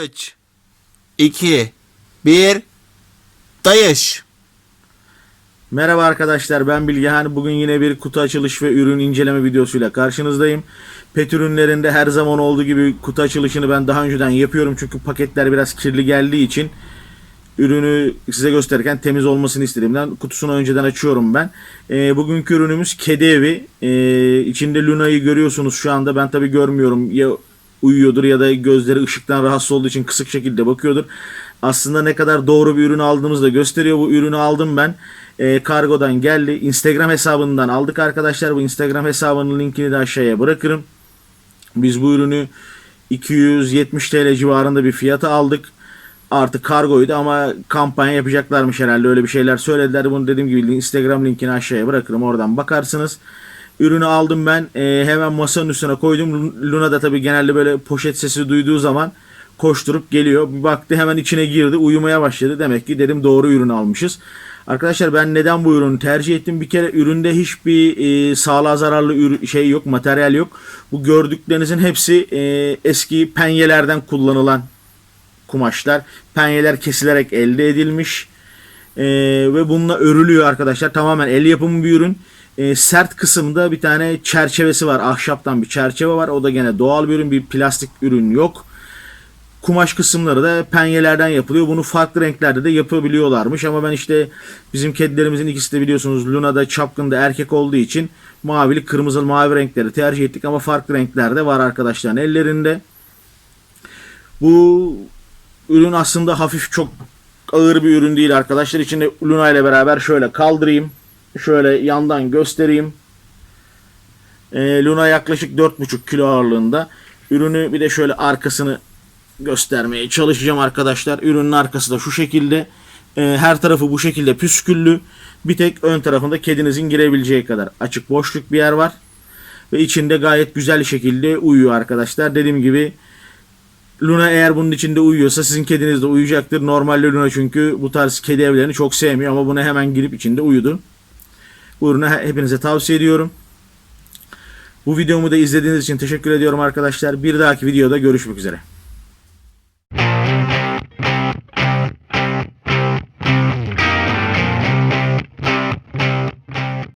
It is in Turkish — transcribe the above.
3 2 1 Dayış Merhaba arkadaşlar ben Bilgehan. Bugün yine bir kutu açılış ve ürün inceleme videosuyla karşınızdayım. Pet ürünlerinde her zaman olduğu gibi kutu açılışını ben daha önceden yapıyorum. Çünkü paketler biraz kirli geldiği için ürünü size gösterirken temiz olmasını istediğimden kutusunu önceden açıyorum ben. Ee, bugünkü ürünümüz kedi evi. Ee, içinde Luna'yı görüyorsunuz şu anda. Ben tabi görmüyorum. Ya uyuyordur ya da gözleri ışıktan rahatsız olduğu için kısık şekilde bakıyordur. Aslında ne kadar doğru bir ürün aldığımızı da gösteriyor. Bu ürünü aldım ben. Ee, kargodan geldi. Instagram hesabından aldık arkadaşlar. Bu Instagram hesabının linkini de aşağıya bırakırım. Biz bu ürünü 270 TL civarında bir fiyata aldık. Artı kargoydu ama kampanya yapacaklarmış herhalde öyle bir şeyler söylediler. Bunu dediğim gibi Instagram linkini aşağıya bırakırım oradan bakarsınız. Ürünü aldım ben Ee, hemen masanın üstüne koydum. Luna da tabii genelde böyle poşet sesi duyduğu zaman koşturup geliyor. Bir baktı hemen içine girdi uyumaya başladı. Demek ki dedim doğru ürün almışız. Arkadaşlar ben neden bu ürünü tercih ettim? Bir kere üründe hiçbir e, sağlığa zararlı ürün, şey yok, materyal yok. Bu gördüklerinizin hepsi e, eski penyelerden kullanılan kumaşlar. Penyeler kesilerek elde edilmiş. E, ve bununla örülüyor arkadaşlar. Tamamen el yapımı bir ürün. E, sert kısımda bir tane çerçevesi var. Ahşaptan bir çerçeve var. O da gene doğal bir ürün. Bir plastik ürün yok. Kumaş kısımları da penyelerden yapılıyor. Bunu farklı renklerde de yapabiliyorlarmış. Ama ben işte bizim kedilerimizin ikisi de biliyorsunuz Luna'da Çapkın'da erkek olduğu için mavili kırmızılı mavi renkleri tercih ettik. Ama farklı renklerde var arkadaşların ellerinde. Bu ürün aslında hafif çok ağır bir ürün değil arkadaşlar. İçinde Luna ile beraber şöyle kaldırayım. Şöyle yandan göstereyim. Ee, Luna yaklaşık 4,5 kilo ağırlığında. Ürünü bir de şöyle arkasını göstermeye çalışacağım arkadaşlar. Ürünün arkası da şu şekilde. Ee, her tarafı bu şekilde püsküllü. Bir tek ön tarafında kedinizin girebileceği kadar açık boşluk bir yer var. Ve içinde gayet güzel şekilde uyuyor arkadaşlar. Dediğim gibi Luna eğer bunun içinde uyuyorsa sizin kediniz de uyuyacaktır. Normalde Luna çünkü bu tarz kedi evlerini çok sevmiyor ama buna hemen girip içinde uyudu. Ürünü hepinize tavsiye ediyorum. Bu videomu da izlediğiniz için teşekkür ediyorum arkadaşlar. Bir dahaki videoda görüşmek üzere.